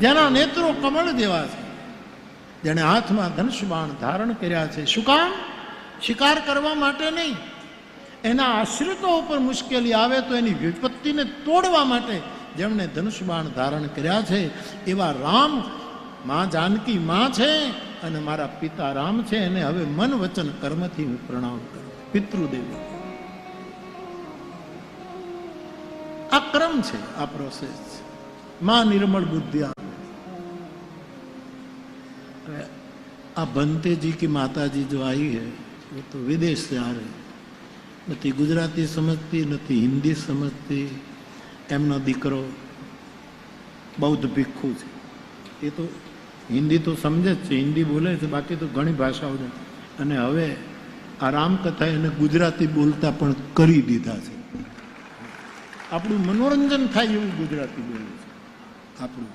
જેના નેત્રો કમળ જેવા છે. જેણે હાથમાં ધનુષ બાણ ધારણ કર્યા છે. શું કામ? શિકાર કરવા માટે નહીં. એના આશ્રિતો ઉપર મુશ્કેલી આવે તો એની વિપત્તિને તોડવા માટે જેમણે ધનુષ બાણ ધારણ કર્યા છે, એવા રામમાં જાનકી માં છે અને મારા પિતા રામ છે. એને હવે મન વચન કર્મથી હું પ્રણામ કરું. પિતૃદેવ. આ ક્રમ છે, આ પ્રોસેસ છે માં નિર્મળ બુદ્ધિ આપે आ बनते जी की माता जी जो आई है वो तो विदेश से आ रही નથી ગુજરાતી સમજતી નથી હિન્દી સમજતી એમનો દીકરો બૌદ્ધ ભિક્ષુ છે એ તો હિન્દી તો સમજે જ છે હિન્દી બોલે છે બાકી તો ઘણી ભાષાઓ છે અને હવે આ રામકથા એને ગુજરાતી બોલતા પણ કરી દીધા છે આપણું મનોરંજન થાય એવું ગુજરાતી બોલે છે આપણું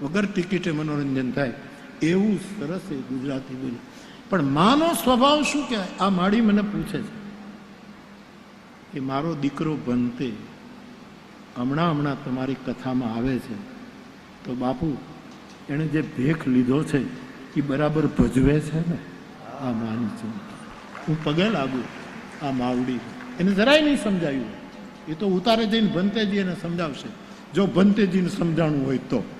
વગર ટિકિટે મનોરંજન થાય એવું સરસ એ ગુજરાતી બોલી. પણ માનો સ્વભાવ શું કહેવાય? આ માડી મને પૂછે છે કે મારો દીકરો બનતે હમણાં હમણાં તમારી કથામાં આવે છે. તો બાપુ, એણે જે ભેખ લીધો છે એ બરાબર ભજવે છે ને? આ માની ચિંતા હું પગે લાગુ આ માવડી. એને જરાય નહીં સમજાયું. એ તો ઉતારે જઈને ભંતેજી એને સમજાવશે. જો ભંતેજીને સમજાણું હોય તો.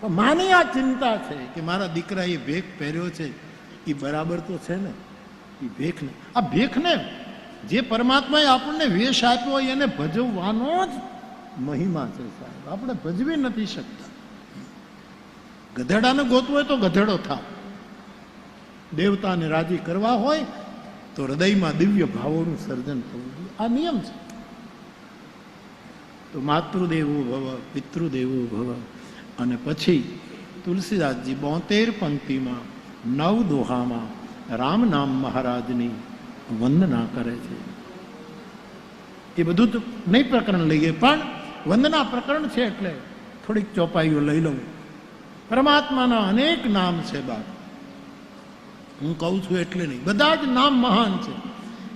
પણ માની આ ચિંતા છે કે મારા દીકરા એ ભેખ પહેર્યો છે એ બરાબર તો છે ને? એ ભેખને. આ ભેખને જે પરમાત્માએ આપણને વેશ આપ્યો હોય એને ભજવવાનો જ મહિમા છે સાહેબ. આપણે ભજવી નથી શકતા. ગધેડાને ગોતવું હોય તો ગધેડો થાવ. દેવતાને રાજી કરવા હોય તો હૃદયમાં દિવ્ય ભાવોનું સર્જન થવું જોઈએ. આ નિયમ છે. તો માતૃદેવો ભવ, પિતૃદેવો ભવ અને પછી તુલસીદાસજી બોતેર પંક્તિમાં નવ દોહામાં રામ નામ મહારાજની વંદના કરે છે. એ બધું તો નહીં પ્રકરણ લઈએ, પણ વંદના પ્રકરણ છે એટલે થોડીક ચોપાઈઓ લઈ લઉં. પરમાત્માના અનેક નામ છે બાપ. હું કહું છું એટલે નહીં, બધા જ નામ મહાન છે.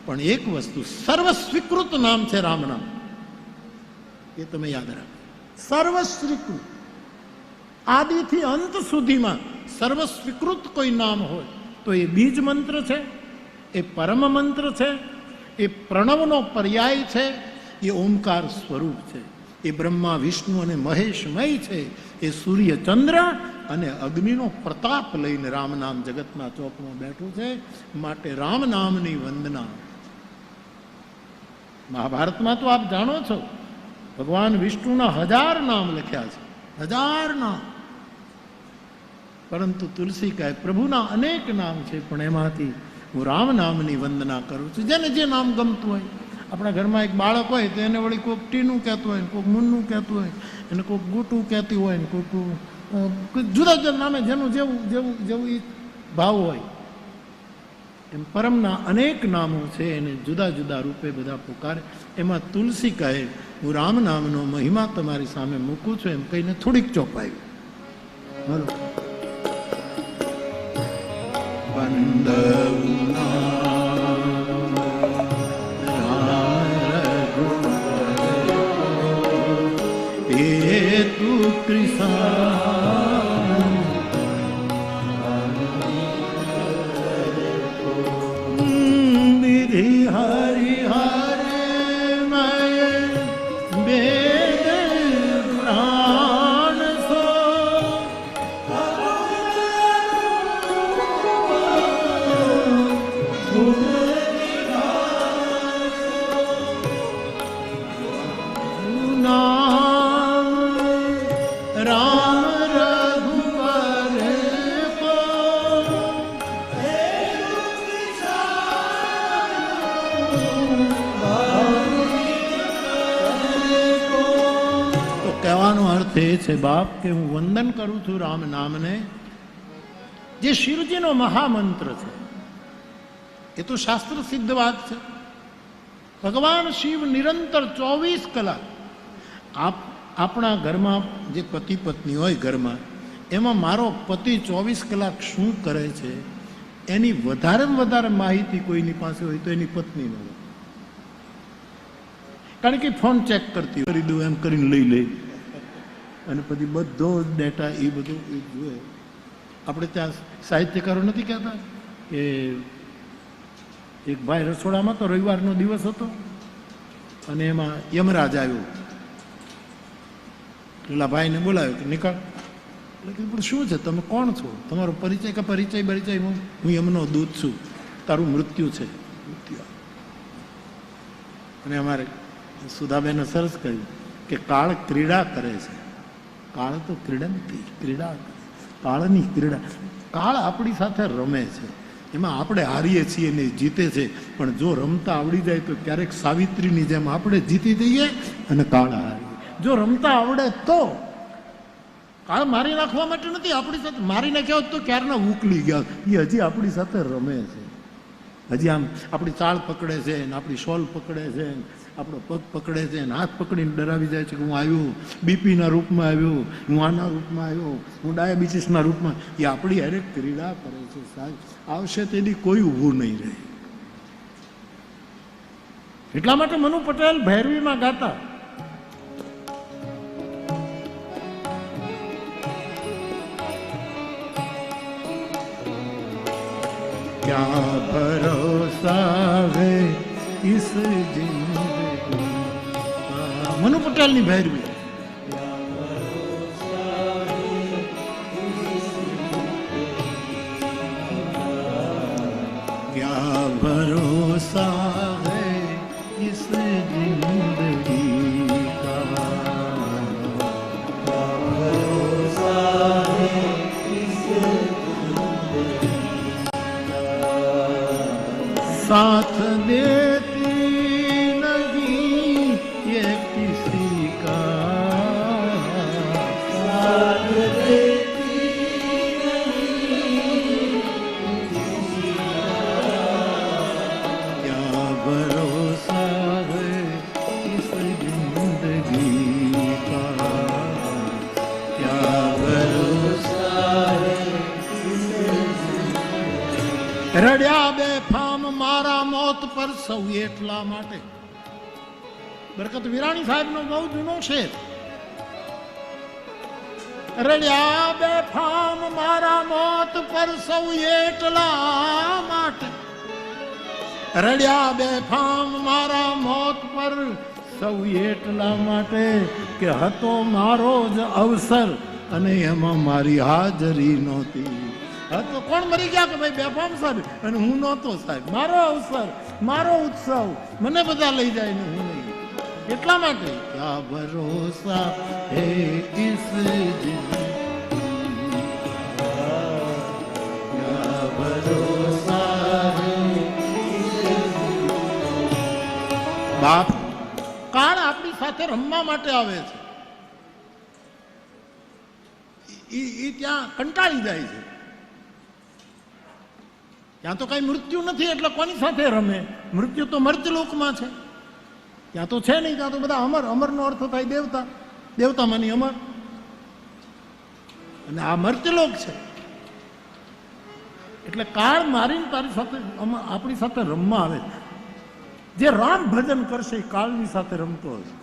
પણ એક વસ્તુ સર્વ સ્વીકૃત નામ છે રામ નામ. એ તમે યાદ રાખો સર્વ સ્વીકૃત આદિથી અંત સુધીમાં સર્વ સ્વીકૃત કોઈ નામ હોય, તો એ બીજ મંત્ર છે, એ પરમ મંત્ર છે, એ પ્રણવનો પર્યાય છે, એ ઓમકાર સ્વરૂપ છે. એ બ્રહ્મા, વિષ્ણુ અને મહેશમય છે. એ સૂર્ય ચંદ્ર અને અગ્નિનો પ્રતાપ લઈને રામ નામ જગતના ચોકમાં બેઠું છે, માટે રામ નામની વંદના. મહાભારતમાં તો આપ જાણો છો, ભગવાન વિષ્ણુના હજાર નામ લખ્યા છે, હજાર નામ. પરંતુ તુલસી કહે પ્રભુના અનેક નામ છે, પણ એમાંથી હું રામ નામની વંદના કરું છું. જેને જે નામ ગમતું હોય, આપણા ઘરમાં એક બાળક હોય, તો એને વળી કોઈક ટીનું કહેતું હોય, કોઈક મુન્નું કહેતું હોય, એને કોઈક ગુટું કહેતી હોય, ને કોઈક જુદા જુદા નામે જેનું જેવું જેવું જેવું એ ભાવ હોય. એમ પરમના અનેક નામો છે, એને જુદા જુદા રૂપે બધા પુકારે. એમાં તુલસી કહે હું રામ નામનો મહિમા તમારી સામે મૂકું છું, એમ કહીને થોડીક ચોપાયું બોલો. હેતુ બાપ કે હું વંદન કરું છું રામ નામને, જે શિવજીનો મહામંત્ર છે. એ તો શાસ્ત્ર સિદ્ધ વાત છે. ભગવાન શિવ નિરંતર ચોવીસ કલાક આપ, આપણા ઘરમાં જે પતિ પત્ની હોય ઘરમાં, એમાં મારો પતિ ચોવીસ કલાક શું કરે છે, એની વધારેમાં વધારે માહિતી કોઈની પાસે હોય તો એની પત્નીનો હોય. કારણ કે ફોન ચેક કરતી કરી દઉં, એમ કરીને લઈ લે. અને પછી બધો જ ડેટા એ બધું એ જુએ. આપણે ત્યાં સાહિત્યકારો નથી કહેતા? કે એક ભાઈ રસોડામાં તો રવિવારનો દિવસ હતો અને એમાં યમરાજ આવ્યો. પેલા ભાઈને બોલાવ્યો કે નીકળ એટલે કે, પણ શું છે? તમે કોણ છો? તમારો પરિચય કે પરિચય પરિચય હું હું યમનો દૂત છું. તારું મૃત્યુ છે. મૃત્યુ. અને અમારે સુધાબેને સરસ કહ્યું કે, કાળ ક્રીડા કરે છે. કાળ તો ક્રીડંતી, ક્રીડા. કાળની ક્રીડા. કાળ આપણી સાથે રમે છે. એમાં આપણે હારીએ છીએ ને જીતે છે. પણ જો રમતા આવડી જાય તો ક્યારેક સાવિત્રીની જેમ આપણે જીતી જઈએ અને કાળ હારીએ. જો રમતા આવડે તો કાળ મારી નાખવા માટે નથી, આપણી સાથે મારી નાખ્યા હોત તો ક્યારના ઉકલી ગયા? એ હજી આપણી સાથે રમે છે. હજી આમ આપણી ચાળ પકડે છે ને આપણી શોલ પકડે છે આપણો પગ પકડે છે ને હાથ પકડીને ડરાવી જાય છે કે હું આવ્યો બીપીના રૂપમાં આવ્યો હું આના રૂપમાં આવ્યો હું ડાયાબિટીસના રૂપમાં એ આપણી હારે ક્રીડા કરે છે સાહેબ આવશે તેથી કોઈ ઊભું નહીં રહે એટલા માટે મનુ પટેલ ભૈરવીમાં ગાતા क्या भरोसा है इस जिंदगी का મનુ પટેલની ભૈરવી क्या भरोसा है इस जिंदगी का साथ देती સૌ એટલા માટે. બરકત વિરાણી સાહેબ નો બહુ જૂનો છે. રડ્યા બે ફામ મારા મોત પર સૌ એટલા માટે. રડ્યા બે ફામ મારા મોત પર સૌ એટલા માટે કે હતો મારો જ અવસર અને એમાં મારી હાજરી નહોતી. તો કોણ મરી ગયા કે ભાઈ બેફામ સાહેબ? અને હું નહોતો સાહેબ. મારો અવસર મારો ઉત્સવ. મને બધા લઈ જાય ને હું નહીં. એટલા માટે. ક્યા ભરોસા હે ક્યા ભરોસા બાપ કાળ આપણી સાથે રમવા માટે આવે છે. એ ત્યાં કંટાળી જાય છે. ત્યાં તો કઈ મૃત્યુ નથી, એટલે કોની સાથે રમે? મૃત્યુ તો મર્ત્યલોકમાં છે. ત્યાં તો છે નહીં, ત્યાં તો બધા અમર, અમરનો અર્થ થાય દેવતા દેવતા માની અમર. અને આ મર્ત્યલોક છે. એટલે કાળ મારીને તારી સાથે આપણી સાથે રમવા આવે. જે રામ ભજન કરશે એ કાળની સાથે રમતો હશે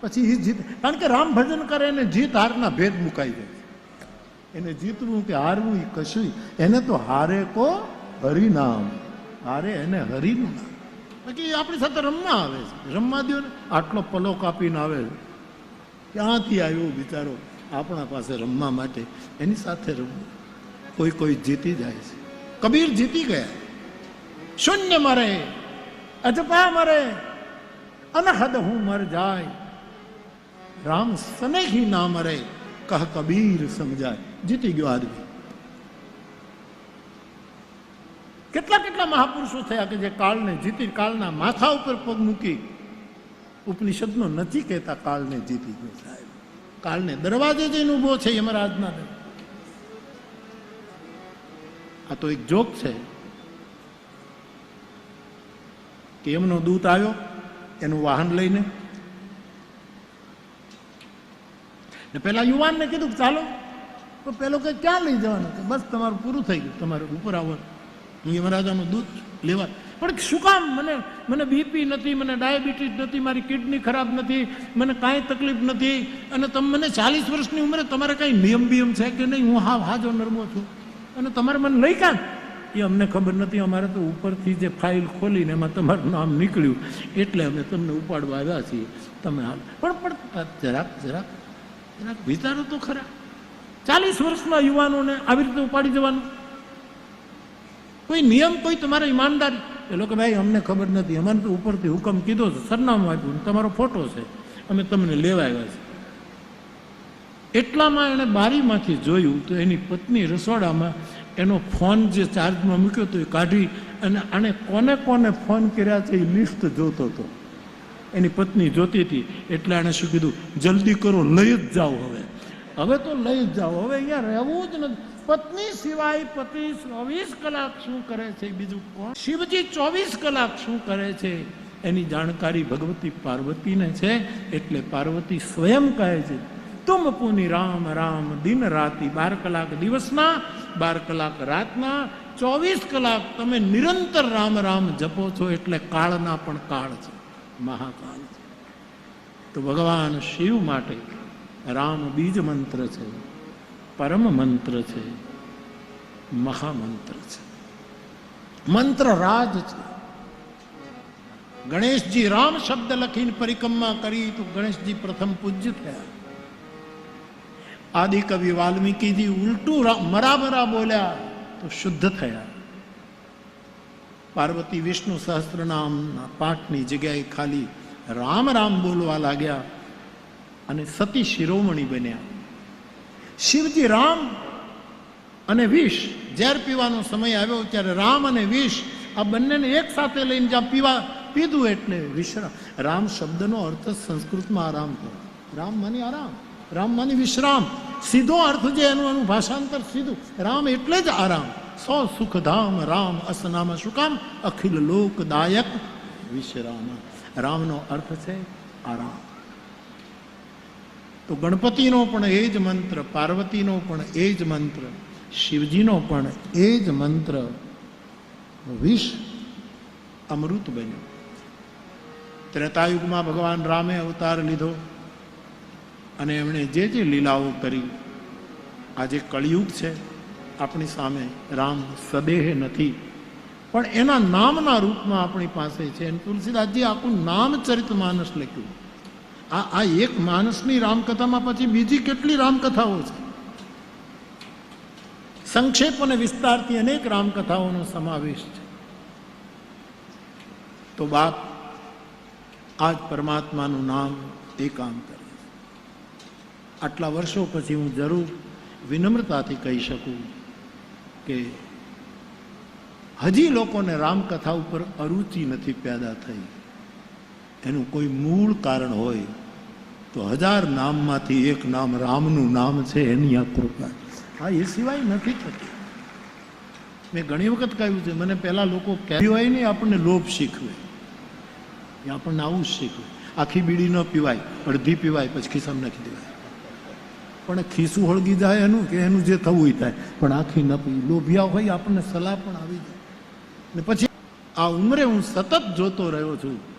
પછી એ જીત, કારણ કે રામ ભજન કરે એને જીત હારના ભેદ મુકાઈ જાય. એને જીતવું કે હારવું એ કશું એને તો હારે કો હરિનામ. અરે એને હરિનું નામ. બાકી આપણી સાથે રમવા આવે છે. રમવા દો ને આટલો પલો કાપીને આવે છે. ક્યાંથી આવ્યો બિચારો? આપણા પાસે રમવા માટે એની સાથે રમવું કોઈ કોઈ જીતી જાય છે. કબીર જીતી ગયા. શૂન્ય મરે. અજપા મરે. અનહદ હું મર જાય. રામ સનેહી ના મરે. કહ કબીર સમજાય. જીતી ગયો આદમી. કેટલા કેટલા મહાપુરુષો થયા કે જે કાળને જીતી, કાળના માથા ઉપર પગ મૂકી ઉપનિષદનો નથી કહેતા કાળને જીતી ગયો સાહેબ. કાળને દરવાજે જઈને ઊભો છે યમરાજના આજના આ તો એક જોક છે કે એમનો દૂત આવ્યો, એનું વાહન લઈને. ને પેલા યુવાનને કીધું કે ચાલો, તો પેલો કે ક્યાં લઈ જવાનું? બસ તમારું પૂરું થઈ ગયું, તમારે ઉપર આવવાનું. યમરાજાનું દૂધ લેવા પણ શું કામ? મને મને બીપી નથી, મને ડાયાબિટીસ નથી, મારી કિડની ખરાબ નથી, મને કાંઈ તકલીફ નથી. અને તમે મને ચાલીસ વર્ષની ઉંમરે તમારે કાંઈ નિયમ બિયમ છે કે નહીં? હું હા હાજો નરમો છું. અને તમારે મને લઈ કામ એ અમને ખબર નથી, અમારે તો ઉપરથી જે ફાઇલ ખોલીને એમાં તમારું નામ નીકળ્યું. એટલે અમે તમને ઉપાડવા આવ્યા છીએ. તમે હાલ પણ પણ જરાક જરાક જરાક વિચારો તો ખરા. ચાલીસ વર્ષના યુવાનોને આવી રીતે ઉપાડી જવાનું. કોઈ નિયમ કોઈ તમારે ઈમાનદારી? એ લોકો ભાઈ, અમને ખબર નથી. અમારે તો ઉપરથી હુકમ કીધો છે, સરનામું આપ્યું તમારો ફોટો છે. અમે તમને લેવા આવ્યા છે. એટલામાં એણે બારીમાંથી જોયું તો એની પત્ની રસોડામાં એનો ફોન જે ચાર્જમાં મૂક્યો હતો એ કાઢી અને આણે કોને કોને ફોન કર્યા છે એ લિસ્ટ જોતો હતો. એની પત્ની જોતી હતી. એટલે એણે શું કીધું? જલ્દી કરો, લઈ જ જાઓ હવે. હવે તો લઈ જ જાઓ. હવે અહીંયા રહેવું જ નથી. પત્ની સિવાય પતિ ચોવીસ કલાક શું કરે છે? બીજું કોણ? શિવજી ચોવીસ કલાક શું કરે છે? એની જાણકારી ભગવતી પાર્વતીને છે, એટલે પાર્વતી સ્વયં કહે છે, તુમ પુની રામ રામ દિન રાતી બાર કલાક દિવસના, બાર કલાક રાતના, ચોવીસ કલાક તમે નિરંતર રામ રામ જપો છો. એટલે કાળના પણ કાળ છે, મહાકાળ છે. તો ભગવાન શિવ માટે રામ બીજ મંત્ર છે. પરમ મંત્ર છે. મહામંત્ર છે. મંત્ર રાજ છે. ગણેશજી રામ શબ્દ લખીને પરિક્રમા કરી તો ગણેશજી પ્રથમ પૂજ્ય થયા. આદિ કવિ વાલ્મીકીજી ઉલટું રા- મરા મરા બોલ્યા તો શુદ્ધ થયા. પાર્વતી વિષ્ણુ સહસ્ત્રનામના પાઠની જગ્યાએ ખાલી રામ રામ બોલવા લાગ્યા અને સતી શિરોમણી બન્યા. શિવજી રામ અને વિષ. ઝેર પીવાનો સમય આવ્યો ત્યારે રામ અને વિષ આ બંનેને એક સાથે લઈને જ્યાં પીવા પીધું એટલે વિશ્રામ. રામ શબ્દનો અર્થ સંસ્કૃતમાં આરામ થયો રામ માની આરામ. રામ માની વિશ્રામ. સીધો અર્થ જે એનું એનું ભાષાંતર સીધું. રામ એટલે જ આરામ. સો સુખધામ રામ અસનામ શું અખિલ લોકદાયક વિશ્રામ. રામનો અર્થ છે આરામ. તો ગણપતિનો પણ એ જ મંત્ર, પાર્વતીનો પણ એ જ મંત્ર, શિવજીનો પણ એ જ મંત્ર. વિષ અમૃત બન્યું. ત્રેતાયુગમાં ભગવાન રામે અવતાર લીધો અને એમણે જે જે લીલાઓ કરી આજે કળિયુગ છે, આપણી સામે રામ સદેહ નથી. પણ એના નામના રૂપમાં આપણી પાસે છે. અને તુલસીદાસજી આખું નામચરિત માનસ લખ્યું. આ આ એક માણસની રામકથામાં પછી બીજી કેટલી રામકથાઓ છે? સંક્ષેપ અને વિસ્તારથી અનેક રામકથાઓનો સમાવેશ છે. તો બાપ, આજ પરમાત્માનું નામ એ કામ કરે આટલા વર્ષો પછી હું જરૂર વિનમ્રતાથી કહી શકું કે હજી લોકોને રામકથા ઉપર અરુચિ નથી, પેદા થઈ. એનું કોઈ મૂળ કારણ હોય તો હજાર નામમાંથી એક નામ રામનું નામ છે એની આ કૃપા. હા, એ સિવાય નથી થતી. મેં ઘણી વખત કહ્યું છે, મને પહેલાં લોકો કહેવાય નહીં આપણને લોભ શીખવે. એ આપણને આવું જ શીખવે. આખી બીડી ન પીવાય, અડધી પીવાય, પછી ખિસ્સામાં નાખી દેવાય. પણ ખીસું હળગી જાય એનું કે એનું જે થવું થાય. પણ આખી ન પી, લોભિયા હોય, આપણને સલાહ પણ આવી જાય. ને પછી આ ઉંમરે હું સતત જોતો રહ્યો છું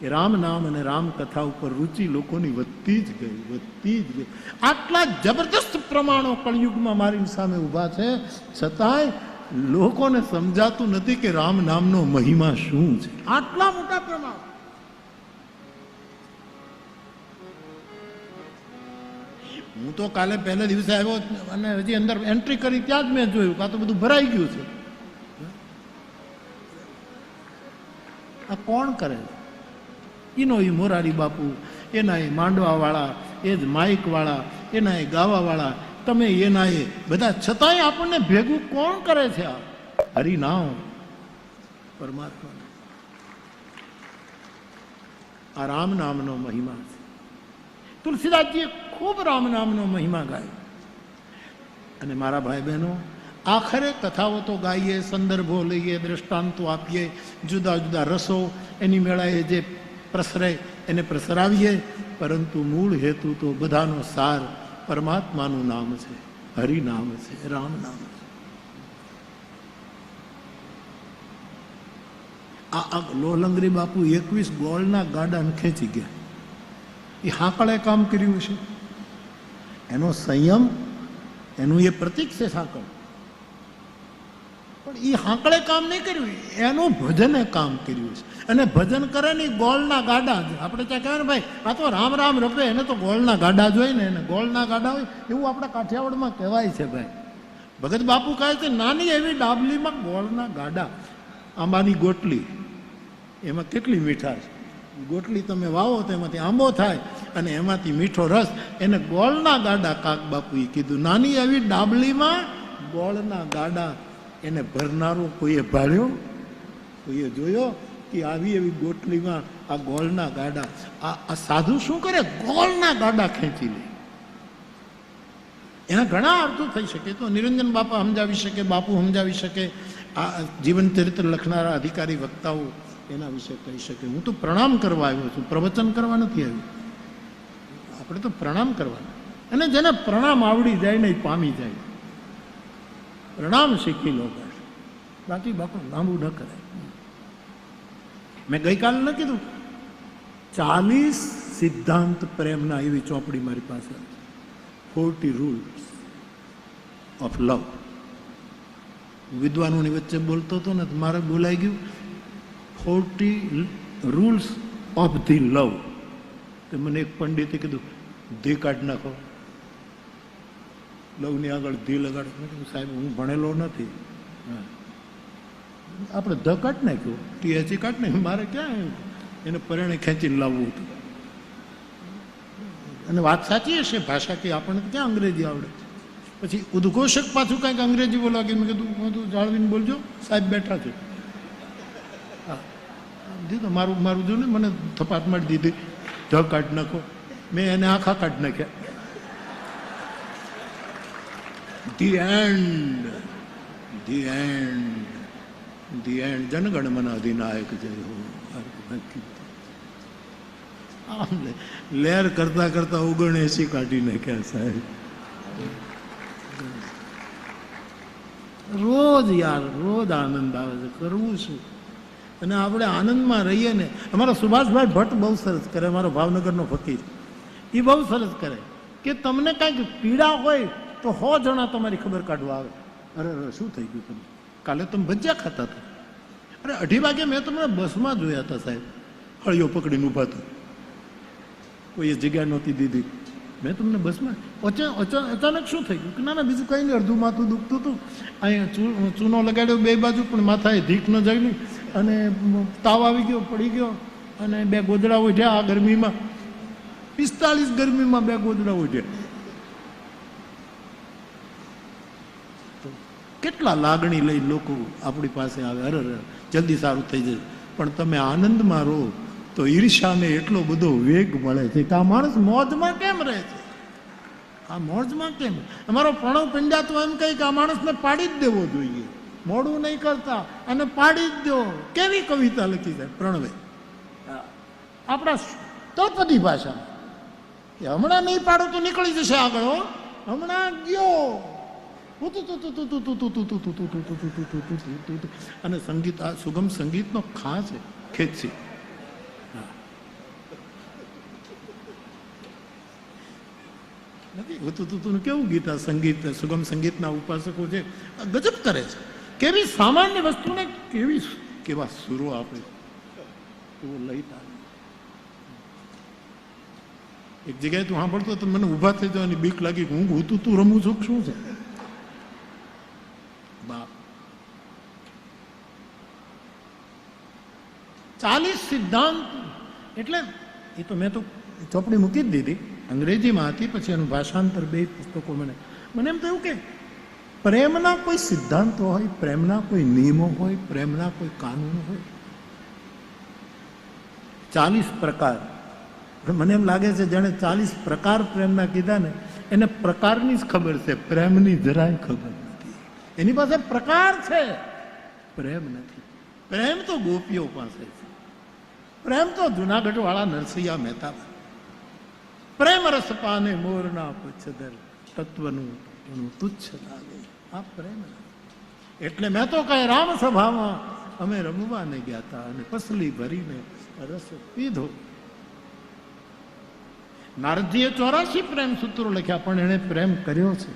કે રામ નામ અને રામ કથા ઉપર રુચિ લોકોની વધતી જ ગઈ, વધતી જ ગઈ. આટલા જબરદસ્ત પ્રમાણો કળયુગમાં મારી સામે ઊભા છે. છતાંય લોકોને સમજાતું નથી કે રામ નામનો મહિમા શું છે. આટલા મોટા પ્રમાણ. હું તો કાલે પહેલે દિવસે આવ્યો અને હજી અંદર એન્ટ્રી કરી ત્યાં જ મેં જોયું કાં તો બધું ભરાઈ ગયું છે. આ કોણ કરે એનો એ મોરારી બાપુ, એના એ માંડવાવાળા, એ જ માઇકવાળા, એના એ ગાવાવાળા, તમે એના એ બધા છતાંય આપણને ભેગું કોણ કરે છે આ? હરિનામ પરમાત્મા. આ રામ નામનો મહિમા છે. તુલસીદાસજીએ ખૂબ રામ નામનો મહિમા ગાયો. અને મારા ભાઈ બહેનો આખરે કથાઓ તો ગાઈએ, સંદર્ભો લઈએ, દ્રષ્ટાંતો આપીએ જુદા જુદા રસો, એની મેળાએ જે પ્રસરે, એને પ્રસરાવીએ, પરંતુ મૂળ હેતુ તો બધાનો સાર પરમાત્માનું નામ છે હરિ નામ છે, રામ નામ છે. આ લોલંગરી બાપુ એકવીસ ગોળના ગાડાને ખેંચી ગયા. એ હાંકળે કામ કર્યું છે એનો સંયમ, એનું એ પ્રતિક છે સાંકળ. પણ એ હાંકળે કામ નહીં કર્યું, એનું ભજને કામ કર્યું છે. અને ભજન કરે ને ગોળના ગાડા જ. આપણે ત્યાં કહેવાય ને ભાઈ, આ તો રામ રામ રપે, એને તો ગોળના ગાડા જ હોય ને, એને ગોળના ગાડા હોય, એવું આપણા કાઠિયાવાડમાં કહેવાય છે ભાઈ. ભગત બાપુ કહે છે, નાની એવી ડાબલીમાં ગોળના ગાડા. આંબાની ગોટલી, એમાં કેટલી મીઠાશ ગોટલી તમે વાવો તો એમાંથી આંબો થાય અને એમાંથી મીઠો રસ. એને ગોળના ગાડા કાક બાપુએ કીધું. નાની એવી ડાબલીમાં ગોળના ગાડા. એને ભરનારું કોઈએ ભાળ્યો? કોઈએ જોયો? કે આવી એવી ગોટલીમાં આ ગોળના ગાડા, આ સાધુ શું કરે? ગોળના ગાડા ખેંચી લે. એના ઘણા અર્થો થઈ શકે તો. નિરંજન બાપા સમજાવી શકે, બાપુ સમજાવી શકે, આ જીવન ચરિત્ર લખનારા અધિકારી, વક્તાઓ એના વિશે કહી શકે. હું તો પ્રણામ કરવા આવ્યો છું. પ્રવચન કરવા નથી આવ્યો. આપણે તો પ્રણામ કરવાના. અને જેને પ્રણામ આવડી જાય ને એ પામી જાય. પ્રણામ શીખી લો બાકી બાપુ લાંબુ ન કરાય. મેં ગઈકાલ ન કીધું. ચાલીસ સિદ્ધાંત પ્રેમના એવી ચોપડી મારી પાસે. ફોર્ટી રૂલ્સ ઓફ લવ વિદ્વાનોની વચ્ચે બોલતો હતો ને મારે બોલાઈ ગયું. Forty rules of the love તે મને એક પંડિતે કીધું ધી કાઢ નાખો. લવની આગળ ધી લગાડ. સાહેબ, હું ભણેલો નથી. હા. આપણે ધ કાઢ નાખ્યું ટીએચી કાઢ નાખ્યું, મારે ક્યાં એને પરિણે ખેંચીને લાવવું હતું? અને વાત સાચી હશે, ભાષા કે આપણને ક્યાં અંગ્રેજી આવડે? પછી ઉદ્ઘોષક પાછું કાંઈક અંગ્રેજી બોલવા કે મેં કીધું હું તું જાળવીને બોલજો, સાહેબ બેઠા છે. દીધું, મારું મારું જો ને મને થપાટ મારી દીધી, ધ કાઢ નાખો. મેં એને આખા કાઢ નાખ્યા. The end the end end જનગણ મન અધિનાયક જય હો આમ લેર કરતા કરતા ઓગણએસી કાઢી નાખ્યા સાહેબ રોજ યાર રોજ આનંદ આવે છે કરવું શું અને આપણે આનંદમાં રહીએ ને, અમારા સુભાષભાઈ ભટ્ટ બહુ સરસ કરે, અમારો ભાવનગરનો ફકીર. એ બહુ સરસ કરે. કે તમને કાંઈક પીડા હોય, તો હો જણા તમારી ખબર કાઢવા આવે. અરે અરે, શું થઈ ગયું તમને? કાલે તમે ભજીયા ખાતા હતા. અરે, અઢી વાગે મેં તમને બસમાં જોયા હતા સાહેબ. હળીઓ પકડીને ઊભા હતા. કોઈએ જગ્યા નહોતી દીધી. મેં તમને બસમાં અચા- અચા- અચાનક શું થઈ ગયું કે ના ના, બીજું કંઈ નહીં, અડધું માથું દુખતું હતું. અહીંયા ચૂનો લગાડ્યો બે બાજુ, પણ માથાએ ધીક ન જગલી અને તાવ આવી ગયો, પડી ગયો. અને બે ગોદડા ઉઠ્યા આ ગરમીમાં. પિસ્તાલીસ ગરમીમાં બે ગોદડા ઉઠ્યા કેટલા લાગણી લઈ લોકો આપણી પાસે આવે? અરે જલ્દી સારું થઈ જશે પણ તમે આનંદમાં રહો, તો ઈર્ષાને એટલો બધો વેગ મળે છે કે આ માણસ મોજમાં કેમ રહે છે? આ મોજમાં કેમ? અમારો પ્રણવ પંડ્યા એમ કહે કે આ માણસને પાડી જ દેવો જોઈએ. મોડું નહીં કરતા, અને પાડી જ દો કેવી કવિતા લખી છે પ્રણવે? આપણા તળપદી ભાષા કે હમણાં નહીં પાડો તો નીકળી જશે આગળ હમણાં ગયો. અને સંગીત, આ સુગમ સંગીતનો ખાસ ખેંચી નથી હોતું તું તું કેવું ગીત આ સંગીત, સુગમ સંગીતના ઉપાસકો છે ગજબ કરે છે? કેવી સામાન્ય વસ્તુને કેવી કેવા સુરો આપે એવો લઈતા એક જગ્યાએ તું સાંભળતો તો મને ઊભા થઈ જવાની બીક લાગી હું હું તું રમું છું શું છે બાપ ચાલીસ સિદ્ધાંત. એટલે એ તો મેં તો ચોપડી મૂકી જ દીધી. અંગ્રેજીમાં હતી, પછી એનું ભાષાંતર બે પુસ્તકો મને. મને એમ થયું કે પ્રેમના કોઈ સિદ્ધાંતો હોય, પ્રેમના કોઈ નિયમો હોય, પ્રેમના કોઈ કાનૂન હોય. ચાલીસ પ્રકાર. મને એમ લાગે છે જેણે ચાલીસ પ્રકાર પ્રેમના કીધા ને, એને પ્રકારની જ ખબર છે. પ્રેમની જરાય ખબર નથી. એની પાસે પ્રકાર છે. પ્રેમ નથી. પ્રેમ તો ગોપીઓ પાસે છે. પ્રેમ તો જુનાગઢ વાળા નરસિંહ મહેતા પ્રેમ રસ પાને મોરના પછદર, તત્વનું તુચ્છ લાગે. આ પ્રેમ એટલે મેં તો કહે રામ સભામાં અમે રમવાને ગયા હતા અને પસલી ભરીને રસ પીધો. નારદજીએ ચોરાશી પ્રેમ સૂત્રો લખ્યા, પણ એણે પ્રેમ કર્યો છે.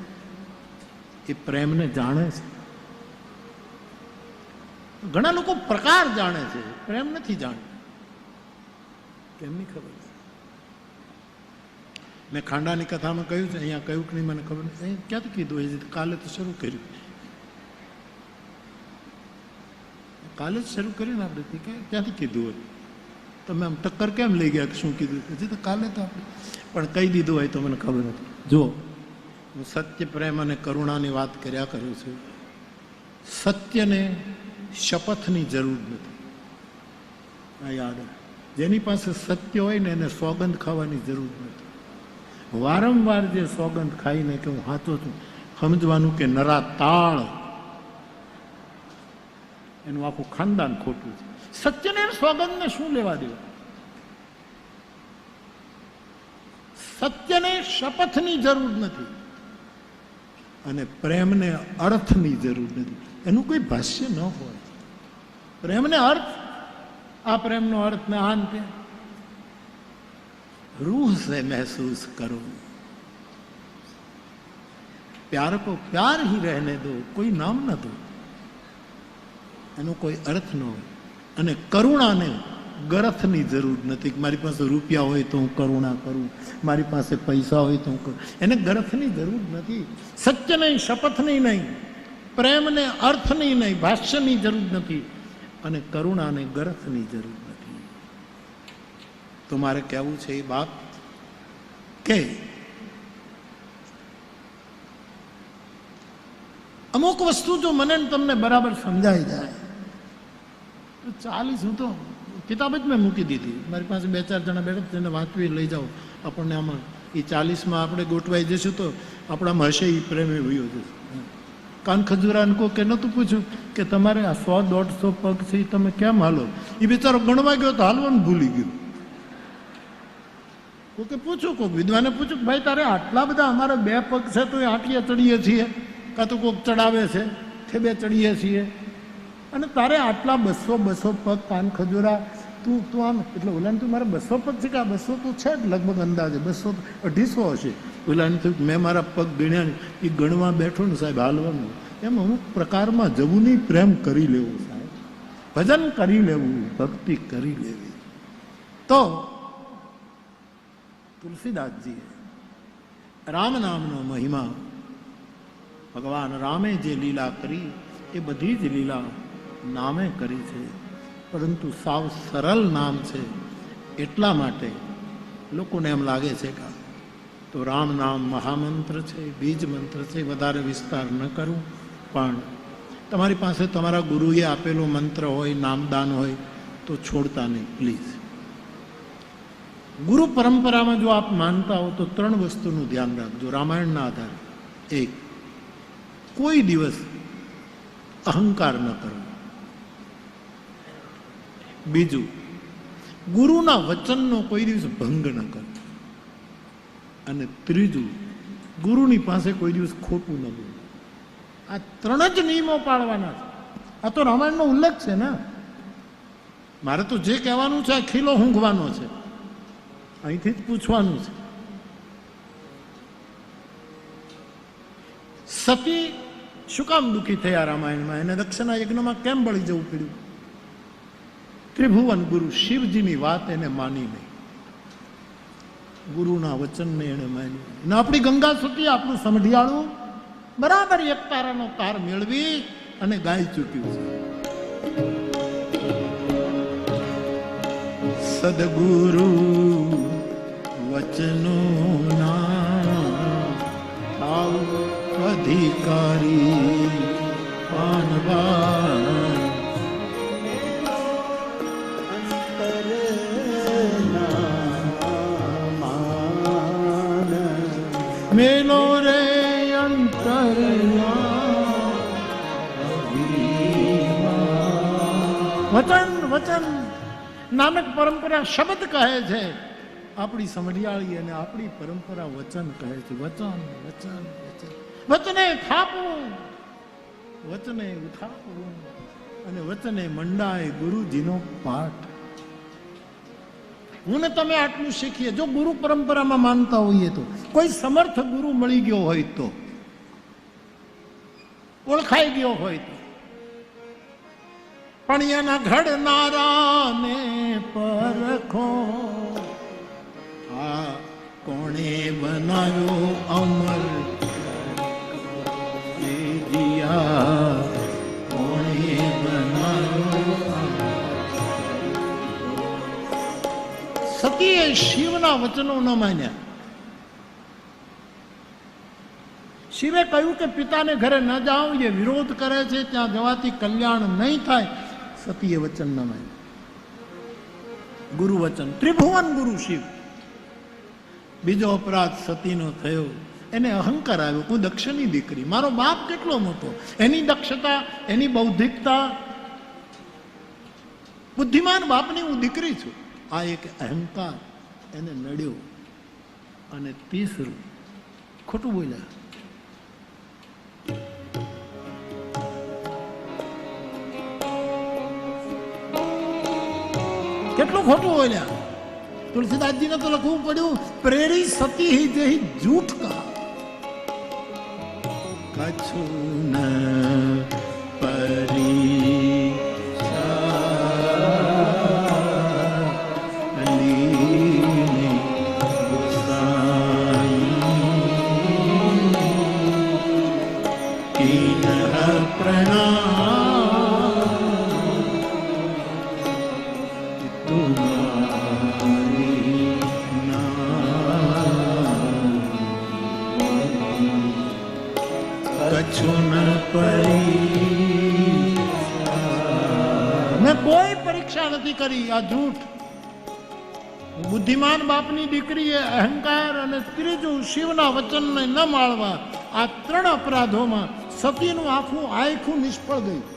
એ પ્રેમને જાણે છે. ઘણા લોકો પ્રકાર જાણે છે, પ્રેમ નથી જાણતા. કેમની ખબર મેં ખાંડાની કથામાં કહ્યું છે, અહીંયા કહ્યું કે નહીં, મને ખબર નથી. ક્યાંથી કીધું? એ કાલે તો શરૂ કર્યું. કાલે જ શરૂ કર્યું ને આપણે ક્યાંથી કીધું હોય તમે આમ ટક્કર કેમ લઈ ગયા કે શું કીધું હજી તો કાલે તો આપણે પણ કહી દીધું હોય તો મને ખબર નથી. જુઓ, હું સત્ય, પ્રેમ અને કરુણાની વાત કર્યા કરું છું. સત્યને શપથની જરૂર નથી. આ યાદ. જેની પાસે સત્ય હોય ને એને સોગંદ ખાવાની જરૂર નથી. વારંવાર જે સોગંદ ખાઈને કે હું હાથો છું, સમજવાનું કે નરા તાળ. એનું આખું ખાનદાન ખોટું છે. સત્યને સોગંદને શું લેવા દેવા? સત્યને શપથની જરૂર નથી અને પ્રેમને અર્થની જરૂર નથી. એનું કોઈ ભાષ્ય ન હોય. પ્રેમને અર્થ આ પ્રેમનો અર્થ ને આન તે रूह से महसूस करो प्यार को प्यार ही रहने दो कोई नाम न दो એનો કોઈ અર્થ ન હોય અને કરુણાને ગરથની જરૂર નથી કે મારી પાસે રૂપિયા હોય તો હું કરુણા કરું મારી પાસે પૈસા હોય તો હું કરું એને ગરથની જરૂર નથી સત્ય નહીં શપથની નહીં પ્રેમને અર્થની નહીં ભાષ્યની જરૂર નથી અને કરુણાને ગરથની જરૂર નથી. તો મારે કહેવું છે એ બાપ કે અમુક વસ્તુ જો મને તમને બરાબર સમજાઈ જાય, તો ચાલીસ હું તો કિતાબ જ મેં મૂકી દીધી. મારી પાસે બે ચાર જણા બેઠા તેને વાંચવી લઈ જાઓ. આપણને આમાં એ ચાલીસમાં આપણે ગોઠવાઈ જશું તો આપણામાં હશે એ પ્રેમે વયો જશે કાન ખજૂરાને કહો કે નહોતું પૂછ્યું કે તમારે આ સો દોઢસો પગ છે એ તમે કેમ હાલો? એ બિચારો ગણવા ગયો તો હાલવાનું ભૂલી ગયું. કોકે પૂછ્યું, કોક વિદ્વાને પૂછ્યું કે ભાઈ તારે આટલા બધા અમારા બે પગ છે તો એ આટલીએ ચડીએ છીએ? કાં તો કોક ચડાવે છે? ઠેબે ચડીએ છીએ? અને તારે આટલા બસો બસો પગ કાન ખજૂરા, તું તું આમ, એટલે ઓલાને તું મારે બસો પગ છે કે આ બસો તો છે જ લગભગ અંદાજે, બસો અઢીસો હશે. ઓલાને થયું મેં મારા પગ ગણ્યા ને એ ગણવા બેઠો ને સાહેબ, હાલવાનું. એમ અમુક પ્રકારમાં જવું નહીં પ્રેમ કરી લેવું સાહેબ. ભજન કરી લેવું, ભક્તિ કરી લેવી. તો તુલસીદાસજીએ રામ નામનો મહિમા, ભગવાન રામે જે લીલા કરી, એ બધી જ લીલા નામે કરી છે. પરંતુ સાવ સરળ નામ છે એટલા માટે લોકોને એમ લાગે છે કે તો રામ નામ મહામંત્ર છે, બીજ મંત્ર છે, વધારે વિસ્તાર ન કરું. પણ તમારી પાસે તમારા ગુરુએ આપેલો મંત્ર હોય, નામદાન હોય, તો છોડતા નહીં, પ્લીઝ. ગુરુ પરંપરામાં જો આપ માનતા હો, તો ત્રણ વસ્તુનું ધ્યાન રાખજો, રામાયણના આધારે. એક, કોઈ દિવસ અહંકાર ન કરવો બીજું, ગુરુના વચનનો કોઈ દિવસ ભંગ ન કરવો અને ત્રીજું, ગુરુની પાસે કોઈ દિવસ ખોટું ન બોલવું આ ત્રણ જ નિયમો પાળવાના છે. આ તો રામાયણનો ઉલ્લેખ છે ને. મારે તો જે કહેવાનું છે ખીલો ઊંઘવાનો છે. અહીંથી જ પૂછવાનું છે. સતી શું કામ દુઃખી થયા રામાયણમાં? એને દક્ષિણા યજ્ઞમાં કેમ બળી જવું પડ્યું? ત્રિભુવન ગુરુ શિવજીની વાત એને માની નહીં. ગુરુના વચનને એને માન્યું. ને આપણી ગંગા સુધી આપણું સમઢિયાળું બરાબર એક તારાનો તાર મેળવી અને ગાય ચૂક્યું છે. સદગુરુ વચનો ના અધિકારી પાનવા વચન વચન. નાનક પરંપરા શબ્દ કહે છે. આપણી સમઢિયાળી અને આપણી પરંપરા વચન કહે છે. વચન વચન વચન. વચને થાપવું વચને ઉથાપવું અને વચને મંડાય ગુરુજીનો પાઠ. હું ને તમે આટલું શીખીએ. જો ગુરુ પરંપરામાં માનતા હોઈએ તો. કોઈ સમર્થ ગુરુ મળી ગયો હોય તો. ઓળખાઈ ગયો હોય તો. પણ એના ઘડનારાને પરખો આ કોણે બનાવ્યો અમર એ જીયા કોણે બનાવ્યો અમર? સતીએ શિવના વચનો ન માન્યા। શિવે કહ્યું કે પિતાને ઘરે ન જાઓ, એ વિરોધ કરે છે, ત્યાં જવાથી કલ્યાણ નહીં થાય. સતીએ વચન ન માન્યું. ગુરુ વચન. ત્રિભુવન ગુરુ શિવ. બીજો અપરાધ સતીનો થયો. એને અહંકાર આવ્યો. હું દક્ષની દીકરી. મારો બાપ કેટલો મોટો. એની દક્ષતા, એની બૌદ્ધિકતા. બુદ્ધિમાન બાપની હું દીકરી છું. આ એક અહંકાર એને નડ્યો. અને તીસરું ખોટું બોલ્યા. કેટલું ખોટું બોલ્યા તુલસીદાસજીને તો લખવું પડ્યું, પ્રેરી સતી હી જેહી જૂઠ કા કછું ન પરી આ જૂઠ બુદ્ધિમાન બાપની દીકરીએ અહંકાર અને ત્રીજું શિવના વચનને ન માળવા આ ત્રણ અપરાધોમાં સતીનું આખું આખું નિષ્ફળ ગયું.